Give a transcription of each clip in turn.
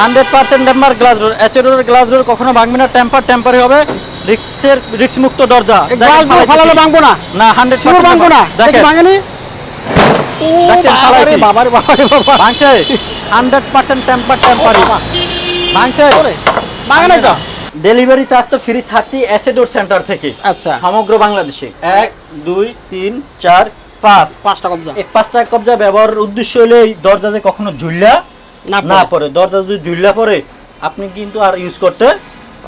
Hundred percent temper glass door এচেডোর glass door কখনো ভাঙবে না টেম্পার টেম্পারে হবে রিক্সের রিক্স মুক্ত দরজা গ্লাস ডোর ফালালে ভাঙবো না। না হান্ড্রেড শুরু ভাঙবো না। দেখেন। ভাঙেনি? বাবারে বাবারে বাবারে বাবা ভাঙছে। হান্ড্রেড পার্সেন্ট টেম্পার টেম্পারি ভাঙছে? ভাঙে তো? ডেলিভারি চার্জ তো ফ্রি থাকছি অ্যাসেডোর সেন্টার থেকে। আচ্ছা। সমগ্র বাংলাদেশে। এক দুই তিন চার পাঁচ। পাঁচটা কবজা। এই পাঁচটা কবজা ব্যবহারের উদ্দেশ্য হলে এই দরজা যে কখনো ঝুললা না। পড়ে। দরজা যদি ঝুললা পড়ে আপনি কিন্তু আর ইউজ করতে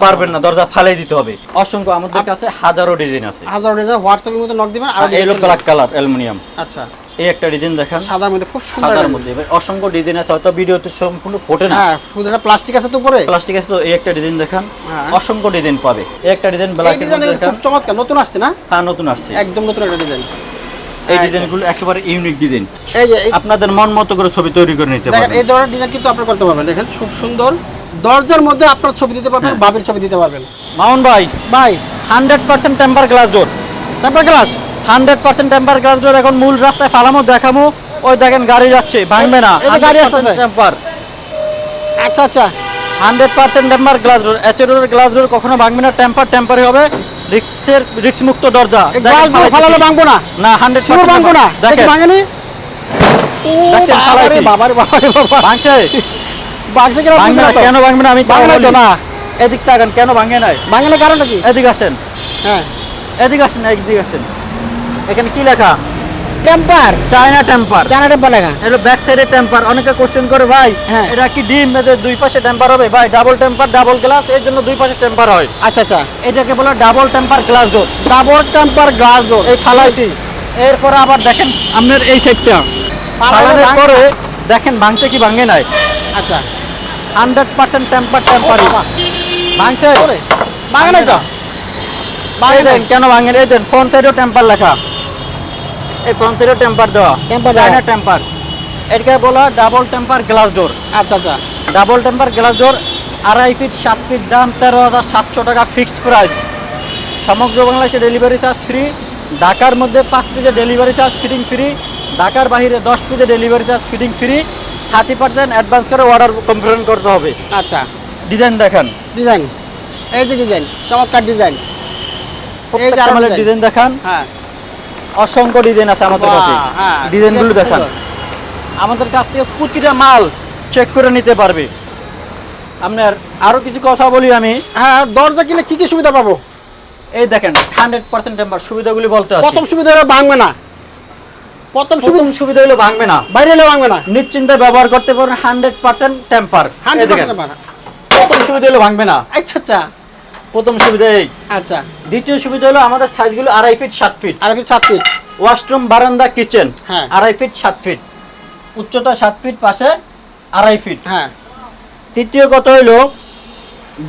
পারবেন না। দরজা ফালাই দিতে হবে। অসংখ্য আমাদের কাছে হাজারো ডিজাইন আছে। হাজার ডিজাইন হোয়াটসঅ্যাপের মধ্যে নক দিবেন আর এই লোক ব্ল্যাক কালার অ্যালুমিনিয়াম আচ্ছা। এই একটা ডিজাইন দেখান। সাদার মধ্যে খুব সুন্দর সাদার মধ্যে। অসংখ্য ডিজাইন আছে হয়তো ভিডিওতে সম্পূর্ণ ফোটে না। হ্যাঁ একটা প্লাস্টিক আছে তো উপরে। প্লাস্টিক আছে তো এই একটা ডিজাইন দেখান। হ্যাঁ। অসংখ্য ডিজাইন পাবে। এই একটা ডিজাইন ব্ল্যাক ডিজাইন দেখান। খুব চমৎকার নতুন আসছে না? হ্যাঁ নতুন আসছে। একদম নতুন একটা ডিজাইন এই ডিজাইনগুলো একেবারে ইউনিক ডিজাইন এই যে আপনাদের মন মতো করে ছবি তৈরি করে নিতে পারবেন। এই ধরনের ডিজাইন কিন্তু আপনার করতে পারবেন। দেখেন খুব সুন্দর। দরজার মধ্যে আপনার ছবি দিতে পারবেন হ্যাঁ। বাবির ছবি দিতে পারবেন। মাউন ভাই ভাই। Hundred percent temper glass door তারপর glass hundred percent temper glass door এখন মূল রাস্তায় ফালামো দেখামো। ওই দেখেন গাড়ি যাচ্ছে ভাঙবে না। গাড়ি আসতেছে। টেম্পার আচ্ছা আচ্ছা। Hundred percent temper glass door এচেডোর glass door কখনো ভাঙবে না টেম্পার টেম্পারে হবে। রিক্সের রিক্স মুক্ত দরজা গ্লাস ফালাইতেছি। ফালালে ভাঙবো না। না হান্ড্রেড শুরু ভাঙবো না। দেখেন। ভাঙেনি? বাবারে বাবারে বাবারে বাবা ভাঙছে? ভাঙছে কিনা ভাঙবে না কেন ভাঙবে না আমি তাও ভাঙে নাই তো না। এদিক তাকান কেন ভাঙে নাই? ভাঙে না কারণটা কি? এদিক আসেন। হ্যাঁ। এদিক আসেন এদিক আসেন। এখানে কি লেখা? টেম্পার চায়না টেম্পার জানা টেম্পার লেখা। এটা ব্যাক সাইডে টেম্পার অনেকে কোশ্চেন করে ভাই হ্যাঁ। এটা কি ডিম এদের দুই পাশে টেম্পার হবে? ভাই ডাবল টেম্পার ডাবল গ্লাস এর জন্য দুই পাশে টেম্পার হয়। আচ্ছা আচ্ছা। এটাকে বলে double temper glass door double temper glass door এই ফালাইছি এরপর আবার দেখেন আপনার এই সাইডটা ফালানোর পরে দেখেন ভাঙছে কি ভাঙে নাই? আচ্ছা। হান্ড্রেড পার্সেন্ট টেম্পার টেম্পারই বাবা। ভাঙছে? ভাঙে নাই তো? এই দেন কেন ভাঙে এই দেন ফ্রন্ট সাইডেও টেম্পার লেখা। এই ফ্রন্ট টেম্পার দেওয়া। চায়না টেম্পার এটাকে বলা ডাবল টেম্পার গ্লাস ডোর আচ্ছা আচ্ছা। ডাবল টেম্পার গ্লাস ডোর আড়াই ফিট সাত ফিট দাম তেরো হাজার সাতশো টাকা ফিক্সড প্রাইস সমগ্র বাংলাদেশে ডেলিভারি চার্জ ফ্রি ঢাকার মধ্যে পাঁচ পিসে ডেলিভারি চার্জ ফিটিং ফ্রি ঢাকার বাইরে দশ পিসে delivery charge fitting free thirty percent advance করে অর্ডার কনফার্ম করতে হবে। আচ্ছা। ডিজাইন দেখান। ডিজাইন এই যে ডিজাইন চমৎকার ডিজাইন। ডিজাইন দেখান। হ্যাঁ। অসংখ্য ডিজাইন আছে আমাদের কাছে। হ্যাঁ, ডিজাইনগুলো দেখান। আমাদের কাছ থেকে প্রতিটা মাল চেক করে নিতে পারবে। আপনার আরও কিছু কথা বলি আমি। হ্যাঁ দরজা কিনে কি কি সুবিধা পাবো? এই দেখেন হান্ড্রেড পার্সেন্ট টেম্পার সুবিধাগুলি বলতে প্রথম সুবিধা হলো ভাঙবে না। প্রথম সুবিধা সুবিধা হলো ভাঙবে না। বাইরে এলে ভাঙবে না। নিশ্চিন্তে ব্যবহার করতে পারবেন hundred percent temper hundred percent প্রথম সুবিধা হলো ভাঙবে না। আচ্ছা আচ্ছা। প্রথম সুবিধা এই। আচ্ছা। দ্বিতীয় সুবিধা হলো আমাদের সাইজগুলো আড়াই ফিট সাত ফিট আর ফিট সাত ফিট ওয়াশরুম বারান্দা কিচেন হ্যাঁ। আড়াই ফিট সাত ফিট উচ্চতা সাত ফিট পাশে আড়াই ফিট হ্যাঁ। তৃতীয় কথা হলো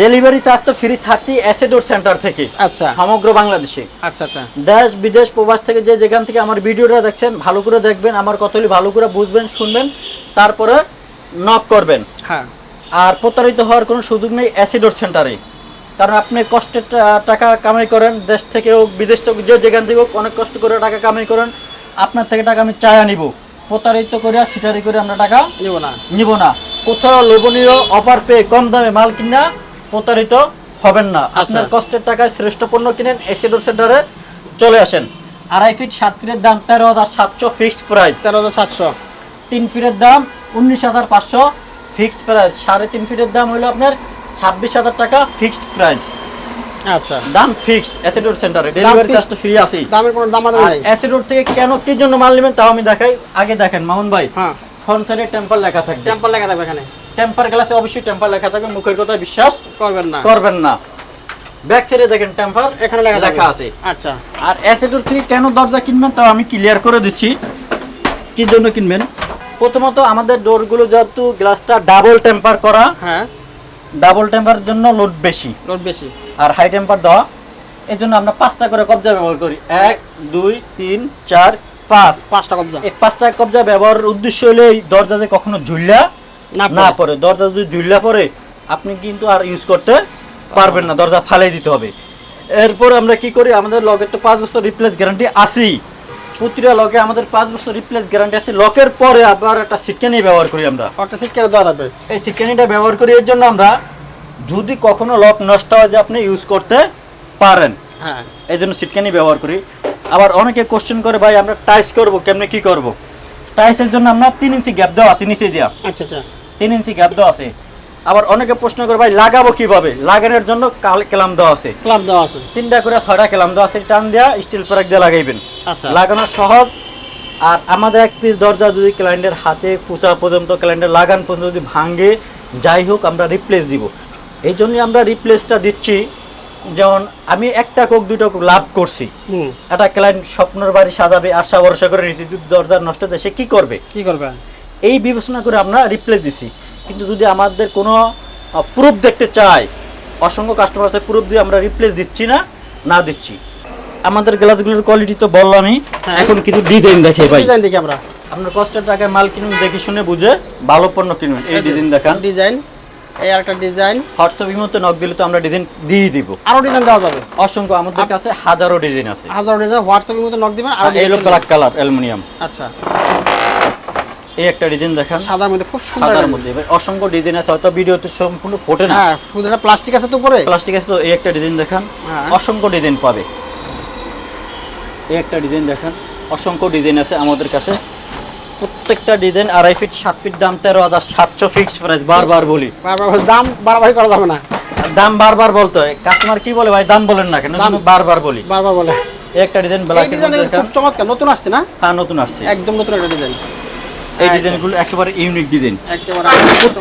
ডেলিভারি চার্জ তো ফ্রি থাকছি অ্যাসেডোর সেন্টার থেকে। আচ্ছা। সমগ্র বাংলাদেশে। আচ্ছা আচ্ছা। দেশ বিদেশ প্রবাস থেকে যে যেখান থেকে আমার ভিডিওটা দেখছেন ভালো করে দেখবেন আমার কথাগুলি ভালো করে বুঝবেন শুনবেন তারপরে নক করবেন। হ্যাঁ। আর প্রতারিত হওয়ার কোনো সুযোগ নেই অ্যাসিডোর সেন্টারে কারণ আপনি কষ্টের টা- টাকা কামাই করেন দেশ থেকে হোক বিদেশ থেকে যে যেখান থেকে হোক অনেক কষ্ট করে টাকা কামাই করেন আপনার থেকে টাকা আমি চায়া নিব। প্রতারিত করে সিটারি করে আমরা টাকা নিব না। নিব না। কোথাও লোভনীয় অফার পেয়ে কম দামে মাল কিনা প্রতারিত হবেন না। আপনার কষ্টের টাকায় শ্রেষ্ঠ পণ্য কিনেন এসিডোর সেন্টারে চলে আসেন। আড়াই ফিট সাত ফিটের দাম তেরো হাজার সাতশো ফিক্সড প্রাইস তেরো হাজার সাতশো। তিন ফিটের দাম উনিশ হাজার পাঁচশো ফিক্সড প্রাইস সাড়ে তিন ফিটের দাম হলো আপনার ছাব্বিশ হাজার টাকা ফিক্সড প্রাইস আচ্ছা। দাম ফিক্সড অ্যাসিডোর সেন্টারে ডেলিভারি চার্জ তো ফ্রি আছে দামের কোনো দাম আদা আর নাই। থেকে কেন কি জন্য মাল নেবেন তাও আমি দেখাই। আগে দেখেন মামুন ভাই। হ্যাঁ। ফ্রন্ট সাইডে টেম্পার লেখা থাকবে। টেম্পার লেখা থাকবে এখানে। টেম্পার গ্লাসে অবশ্যই টেম্পার লেখা থাকবে। মুখের কথা বিশ্বাস করবেন না। করবেন না। ব্যাক সাইডে দেখেন টেম্পার এখানে লেখা লেখা আছে। আচ্ছা। আর থেকে কেন দরজা কিনবেন তাও আমি ক্লিয়ার করে দিচ্ছি। কি জন্য কিনবেন? প্রথমত আমাদের ডোরগুলো যেহেতু গ্লাসটা ডাবল টেম্পার করা। হ্যাঁ। ডাবল টেম্পার জন্য লোড বেশি। লোড বেশি। আর হাই টেম্পার দেওয়া এর জন্য আমরা পাঁচটা করে কবজা ব্যবহার করি। এক দুই তিন চার পাঁচ। পাঁচটা কবজা। এই পাঁচটা কবজা ব্যবহারের উদ্দেশ্য হলে এই দরজা যে কখনো ঝুললা না পড়ে। দরজা যদি ঝুললা পড়ে আপনি কিন্তু আর ইউজ করতে পারবেন না। দরজা ফালাই দিতে হবে। এরপর আমরা কি করি? আমাদের লগে তো পাঁচ বছর রিপ্লেস গ্যারান্টি আসি প্রতিটা লকে আমাদের পাঁচ বছর রিপ্লেস গ্যারান্টি আছে। লকের পরে আবার একটা সিটকানি ব্যবহার করি আমরা। একটা সিট কেটে দেওয়া থাকবে এই সিটকানিটা ব্যবহার করি এর জন্য আমরা যদি কখনো লক নষ্ট হয় যে আপনি ইউজ করতে পারেন। হ্যাঁ। এই জন্য সিটকানি ব্যবহার করি। আবার অনেকে কোশ্চেন করে ভাই আমরা টাইস করব কেমনে কি করব? টাইসের জন্য আমরা তিন ইঞ্চি গ্যাপ দেওয়া আছে নিচে দেওয়া আচ্ছা আচ্ছা। তিন ইঞ্চি গ্যাপ দেওয়া আছে। আবার অনেকে প্রশ্ন করে ভাই লাগাবো কীভাবে? লাগানোর জন্য কাল কেলাম দেওয়া আছে। ক্লাব দেওয়া আছে। তিনটা করে ছয়টা কেলাম দেওয়া আছে টান দেওয়া স্টিল প্যারাক দিয়ে লাগাইবেন। আচ্ছা। লাগানো সহজ। আর আমাদের এক পিস দরজা যদি ক্লায়েন্টের হাতে পুচা পর্যন্ত ক্লায়েন্টের লাগান পর্যন্ত যদি ভাঙে যাই হোক আমরা রিপ্লেস দিব। এই জন্যই আমরা রিপ্লেসটা দিচ্ছি। যেমন আমি একটা কোক দুটো কোক লাভ করছি। একটা ক্লায়েন্ট স্বপ্নের বাড়ি সাজাবে আশা ভরসা করে নিয়েছি যদি দরজার নষ্ট হতে সে কী করবে? কি করবে? এই বিবেচনা করে আমরা রিপ্লেস দিছি। কিন্তু যদি আমাদের কোনো প্রুফ দেখতে চায় অসংখ্য কাস্টমার আছে প্রুফ দিয়ে আমরা রিপ্লেস দিচ্ছি না না দিচ্ছি। আমাদের গ্লাসগুলোর কোয়ালিটি তো বললামই হ্যাঁ। এখন কিছু ডিজাইন দেখে ভাই। ডিজাইন দেখি আমরা। আপনার কষ্টের টাকায় মাল কিনুন দেখে শুনে বুঝে ভালো পণ্য কিনুন এই ডিজাইন দেখান। ডিজাইন এই একটা ডিজাইন হোয়াটসঅ্যাপ ইমোতে নক দিলে তো আমরা ডিজাইন দিয়ে দিব। আরও ডিজাইন দেওয়া যাবে। অসংখ্য আমাদের কাছে হাজারো ডিজাইন আছে। হাজার ডিজাইন হোয়াটসঅ্যাপের মধ্যে নক দিবেন আর এই হলো ব্ল্যাক কালার অ্যালুমিনিয়াম আচ্ছা। এই একটা ডিজাইন দেখান। সাদার মধ্যে খুব সুন্দর সাদার মধ্যে। অসংখ্য ডিজাইন আছে হয়তো ভিডিওতে সম্পূর্ণ ফোটে না। হ্যাঁ ফুলটা প্লাস্টিক আছে তো উপরে? প্লাস্টিক আছে তো এই একটা ডিজাইন দেখান। হ্যাঁ। অসংখ্য ডিজাইন পাবে। এই একটা ডিজাইন দেখান। অসংখ্য ডিজাইন আছে আমাদের কাছে। প্রত্যেকটা ডিজাইন আড়াই ফিট সাত ফিট দাম তেরো হাজার সাতশো ফিক্সড প্রাইস বারবার বলি। দাম বাড়াবাড়ি করা যাবে না। দাম বারবার বলতে হয়। কাস্টমার কি বলে ভাই? দাম বলেন না কেন বারবার বলি। বারবার বলে। একটা ডিজাইন ব্ল্যাক চমৎকার নতুন আসছে না? হ্যাঁ নতুন আসছে। একদম নতুন একটা ডিজাইন। এই ডিজাইনগুলো একেবারে ইউনিক ডিজাইন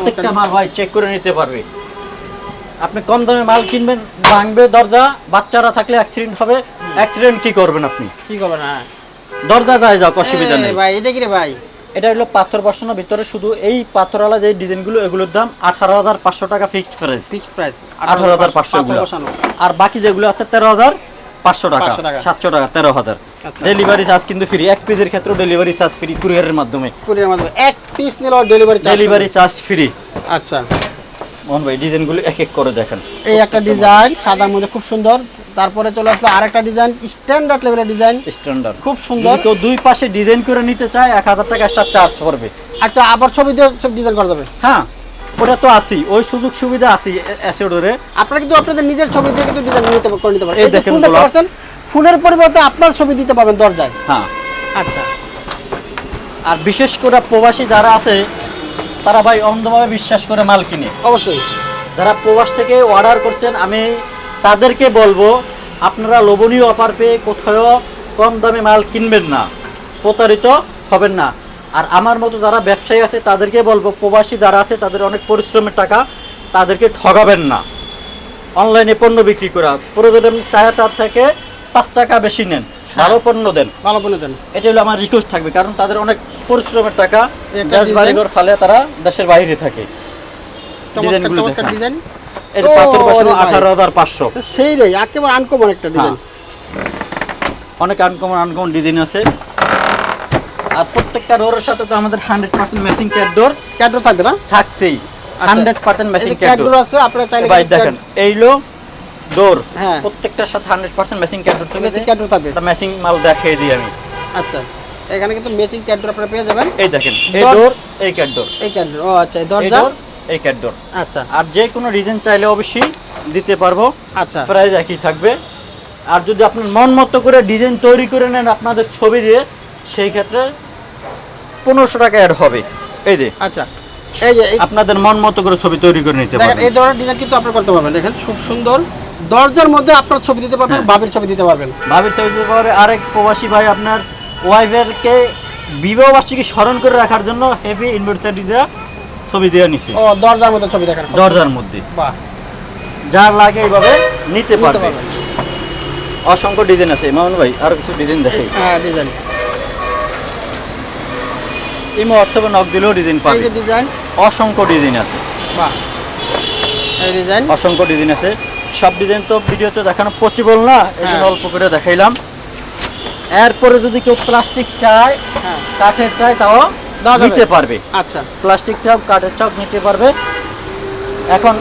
প্রত্যেকটা মাল ভাই চেক করে নিতে পারবে। আপনি কম দামে মাল কিনবেন ভাঙবে দরজা বাচ্চারা থাকলে অ্যাক্সিডেন্ট হবে অ্যাক্সিডেন্ট কি করবেন আপনি? কি করবে না দরজা যায় যাও অসুবিধা নেই। ভাই এটা কি রে ভাই? এটা হলো পাথর বসানোর ভিতরে শুধু এই পাথরওয়ালা যে ডিজাইনগুলো এগুলোর দাম আঠারো হাজার পাঁচশো টাকা ফিক্সড প্রাইস ফিক্সড প্রাইস আঠারো হাজার পাঁচশো আর বাকি যেগুলো আছে তেরো হাজার পাঁচশো টাকা 500 টাকা। সাতশো টাকা তেরো হাজার। ডেলিভারি চার্জ কিন্তু ফ্রি এক পিসের ক্ষেত্রে ডেলিভারি চার্জ ফ্রি কুরিয়ারের মাধ্যমে। কুরিয়ার মাধ্যমে। এক পিস নিলেও delivery charge delivery charge free আচ্ছা। মোহন ভাই ডিজাইনগুলো এক এক করে দেখেন। এই একটা ডিজাইন সাদার মধ্যে খুব সুন্দর। তারপরে চলে আসলো আরেকটা ডিজাইন স্ট্যান্ডার্ড লেভেলের ডিজাইন স্ট্যান্ডার্ড খুব সুন্দর। তো দুই পাশে ডিজাইন করে নিতে চায় এক হাজার টাকা এক্সট্রা চার্জ পড়বে। আচ্ছা আবার ছবি দিয়ে সব ডিজাইন করা যাবে? হ্যাঁ ওটা তো আছি ওই সুযোগ সুবিধা আছি অ্যাসিডোরে আপনারা কিন্তু আপনাদের নিজের ছবি দিয়ে কিন্তু ডিজাইন নিতে করে নিতে পারেন। এই দেখেন ফুলের পরিবর্তে আপনার ছবি দিতে পারবেন দরজায়। হ্যাঁ। আচ্ছা। আর বিশেষ করে প্রবাসী যারা আছে তারা ভাই অন্ধভাবে বিশ্বাস করে মাল কিনে। অবশ্যই। যারা প্রবাস থেকে অর্ডার করছেন আমি তাদেরকে বলব আপনারা লোভনীয় অফার পেয়ে কোথাও কম দামে মাল কিনবেন না প্রতারিত হবেন না। আর আমার মতো যারা ব্যবসায়ী আছে তাদেরকে বলব প্রবাসী যারা আছে তাদের অনেক পরিশ্রমের টাকা তাদেরকে ঠগাবেন না। অনলাইনে পণ্য বিক্রি করা প্রয়োজন চায় তার থেকে পাঁচ টাকা বেশি নেন ভালো পণ্য দেন। ভালো বলে দেন। এটা হলো আমার রিকোয়েস্ট থাকবে কারণ তাদের অনেক পরিশ্রমের টাকা দেশ। বাড়িঘর ফালে তারা দেশের বাইরে থাকে। ডিজাইনগুলো চমৎকার ডিজাইন এই পাথর ও, বসানো রে ভাই। আঠারো হাজার পাঁচশো। সেই রে একেবারে আনকমন একটা ডিজাইন অনেক আনকমন আনকমন ডিজাইন আছে। আর প্রত্যেকটা ডোরের সাথে তো আমাদের hundred percent matching cat door cadre থাকবে না? থাকছেই। Hundred percent matching cat door আছে আপনারা চাইলে ভাই দেখেন এইলো ডোর হ্যাঁ। প্রত্যেকটার সাথে hundred percent matching cat door থেকে ক্যাডর থাকবে ম্যাচিং মাল দেখিয়ে দিই আমি। আচ্ছা এখানে কিন্তু ম্যাচিং ক্যাডর আপনারা পেয়ে যাবেন। এই দেখেন এই ডোর- এই ক্যাটডোর এই ক্যাডর ও আচ্ছা এই দরজা? এই ক্যাটডোর আচ্ছা। আর যে কোনো ডিজাইন চাইলে অবশ্যই দিতে পারব। আচ্ছা। প্রাইস একই থাকবে। আর যদি আপনার মন মতো করে ডিজাইন তৈরি করে নেন আপনাদের ছবি দিয়ে সেই ক্ষেত্রে পনেরোশো টাকা অ্যাড হবে। এই যে। আচ্ছা এই যে আপনাদের মন মতো করে ছবি তৈরি করে নিতে পারবেন। এই ধরনের ডিজাইন কিন্তু আপনারা করতে পারবেন। দেখেন খুব সুন্দর। দরজার মধ্যে আপনার ছবি দিতে পারবেন হ্যাঁ। বাবির ছবি দিতে পারবেন। ভাবির ছবি দিতে পারে আরেক প্রবাসী ভাই আপনার ওয়াইফেরকে বিবাহ বার্ষিকী স্মরণ করে রাখার জন্য হেভি ইনভার্সারি দেওয়া ছবি দেওয়া নিছে। ও দরজার মধ্যে ছবি দেখেন দরজার মধ্যে। বাহ। যার লাগে এইভাবে নিতে পারবে। অসংখ্য ডিজাইন আছে। মামুন ভাই আর কিছু ডিজাইন দেখাই হ্যাঁ ডিজাইন। এই হোয়াটসঅ্যাপে নক দিলেও ডিজাইন পাবে। ডিজাইন। অসংখ্য ডিজাইন আছে। বাহ। এই ডিজাইন। অসংখ্য ডিজাইন আছে। সব ডিজাইন তো ভিডিওতে দেখানো পসিবল না এই জন্য হ্যাঁ। অল্প করে দেখাইলাম। এরপরে যদি কেউ প্লাস্টিক চায় হ্যাঁ। কাঠের চায় তাও। নিতে পারবে। আচ্ছা। প্লাস্টিক চাও কাঠের চাও নিতে পারবে। এখন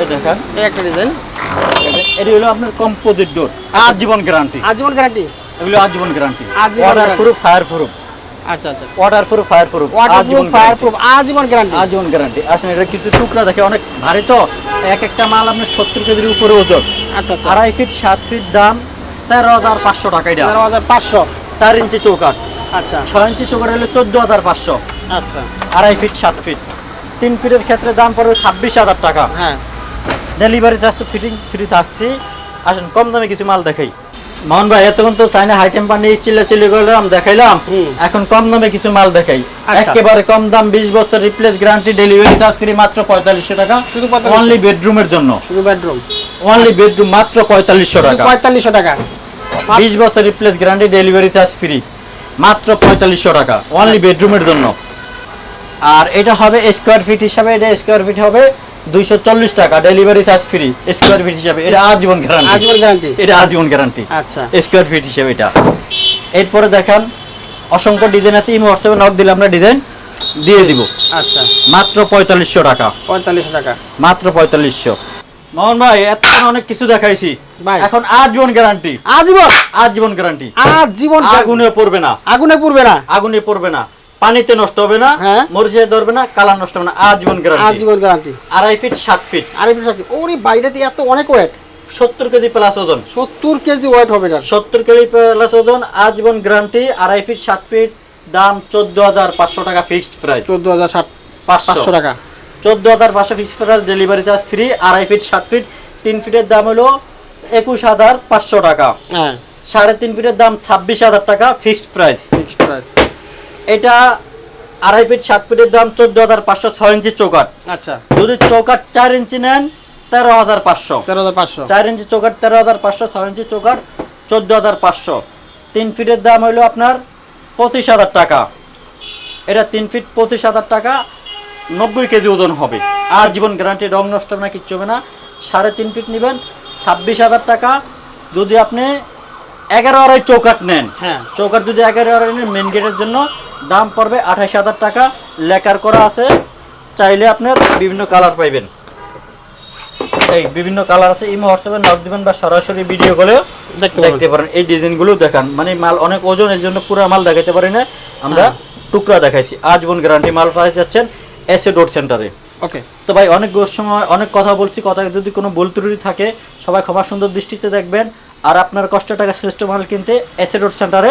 এই দেখেন। এই একটা ডিজাইন এটি হলো আপনার কম্পোজিট ডোর আর জীবন গ্যারান্টি আজীবন গ্যারান্টি এগুলো আজীবন গ্যারান্টি আজীবন প্রুফ ফায়ার প্রুফ আচ্ছা আচ্ছা। Water proof fireproof fireproof আজীবন গ্যারান্টি আজীবন গ্যারান্টি আসলে এটা কিছু টুকরা দেখে অনেক ভারী তো। এক একটা মাল আপনার সত্তর কেজির উপরে ওজন। আচ্ছা আচ্ছা। আড়াই ফিট সাত ফিট দাম তেরো হাজার পাঁচশো টাকা এটা। তেরো হাজার পাঁচশো। চার ইঞ্চি চৌকাট আচ্ছা। ছয় ইঞ্চি চৌকাট হলে চোদ্দ হাজার পাঁচশো। আচ্ছা। আড়াই ফিট সাত ফিট তিন ফিটের ক্ষেত্রে দাম পড়বে ছাব্বিশ হাজার টাকা। হ্যাঁ। ডেলিভারি চার্জ তো ফিটিং ফ্রি চাচ্ছি আসেন কম দামে কিছু মাল দেখাই। মোহন ভাই এতক্ষণ তো চাইনা হাই টেম্পার নিয়ে চিল্লা চিল্লি করলাম দেখাইলাম। এখন কম দামে কিছু মাল দেখাই। আচ্ছা। একেবারে কম দাম বিশ বছর replace guarantee delivery charge free মাত্র পঁয়তাল্লিশশো টাকা। শুধু 45 অনলি বেডরুমের জন্য। শুধু বেডরুম অনলি বেডরুম মাত্র পঁয়তাল্লিশশো টাকা। পঁয়তাল্লিশশো টাকা। বিশ বছর replace guarantee delivery charge free মাত্র পঁয়তাল্লিশশো টাকা। অনলি বেডরুমের জন্য। আর এটা হবে স্কোয়ার ফিট হিসাবে এটা স্কোয়ার ফিট হবে দুইশো চল্লিশ টাকা delivery charge free square feet হিসাবে। এটা আজীবন গ্যারান্টি আজীবন গ্যারান্টি এটা আজীবন গ্যারান্টি আচ্ছা। স্কোয়ার ফিট হিসেবে এটা। এরপরে দেখান অসংখ্য ডিজাইন আছে ইমো হোয়াটসঅ্যাপে নক দিলে আমরা ডিজাইন দিয়ে দিব। আচ্ছা। মাত্র পঁয়তাল্লিশশো টাকা। পঁয়তাল্লিশশো টাকা। মাত্র পঁয়তাল্লিশশো। মোহন ভাই এতক্ষণ অনেক কিছু দেখাইছি। এখন আজীবন গ্যারান্টি আজীবন? আজীবন গ্যারান্টি আজীবন আগুনে পড়বে না। আগুনে পুড়বে না। আগুনে পড়বে না। পানিতে নষ্ট হবে না হ্যাঁ। মরিচে ধরবে না কালার নষ্ট হবে না আজীবন গ্যারান্টি আজীবন গ্যারান্টি আড়াই ফিট সাত ফিট আড়াই ফিট সাত ফিট ওরে বাইরে দিয়ে এত অনেক ওয়েট সত্তর কেজি প্লাস ওজন। সত্তর কেজি ওয়েট হবে এটা সত্তর কেজি প্লাস ওজন আজীবন গ্যারান্টি আড়াই ফিট সাত ফিট দাম চোদ্দ হাজার পাঁচশো টাকা ফিক্সড প্রাইস চোদ্দ হাজার পাঁচশো। পাঁচশো টাকা। চোদ্দ হাজার পাঁচশো fixed price delivery charge free আড়াই ফিট সাত ফিট তিন ফিটের দাম হলো একুশ হাজার পাঁচশো টাকা। হ্যাঁ। সাড়ে তিন ফিটের দাম ছাব্বিশ হাজার টাকা ফিক্সড প্রাইস ফিক্সড প্রাইস এটা আড়াই ফিট সাত ফিটের দাম চোদ্দ হাজার পাঁচশো ছয় ইঞ্চি চৌকাট আচ্ছা। যদি চৌকাট চার ইঞ্চি নেন তেরো হাজার পাঁচশো। তেরো হাজার পাঁচশো। চার ইঞ্চি চৌকাট তেরো হাজার পাঁচশো ছয় ইঞ্চি চৌকাট চোদ্দ হাজার পাঁচশো। তিন ফিটের দাম হলো আপনার পঁচিশ হাজার টাকা। এটা তিন ফিট পঁচিশ হাজার টাকা নব্বই কেজি ওজন হবে। আর জীবন গ্যারান্টি রং নষ্ট হবে না কিচ্ছু হবে না। সাড়ে তিন ফিট নেবেন ছাব্বিশ হাজার টাকা। যদি আপনি এগারো আড়াই চৌকাট নেন হ্যাঁ। চৌকাট যদি এগারো আড়াই নেন মেন গেটের জন্য দাম পড়বে আঠাশ হাজার টাকা। লেকার করা আছে। চাইলে আপনার বিভিন্ন কালার পাইবেন। এই বিভিন্ন কালার আছে। ইমো হোয়াটসঅ্যাপে নক দিবেন বা সরাসরি ভিডিও কলেও দেখতে পারেন। এই ডিজাইনগুলো দেখান। মানে মাল অনেক ওজন এর জন্য পুরো মাল দেখাতে পারি না। আমরা হ্যাঁ। টুকরা দেখাইছি। আজীবন গ্যারান্টি মাল পাওয়া যাচ্ছেন এসে ডোর সেন্টারে ওকে। তো ভাই অনেক সময় অনেক কথা বলছি। কথা যদি কোনো ভুল ত্রুটি থাকে সবাই ক্ষমা সুন্দর দৃষ্টিতে দেখবেন। আর আপনার কষ্ট টাকা শ্রেষ্ঠ মাল কিনতে এসে রোড সেন্টারে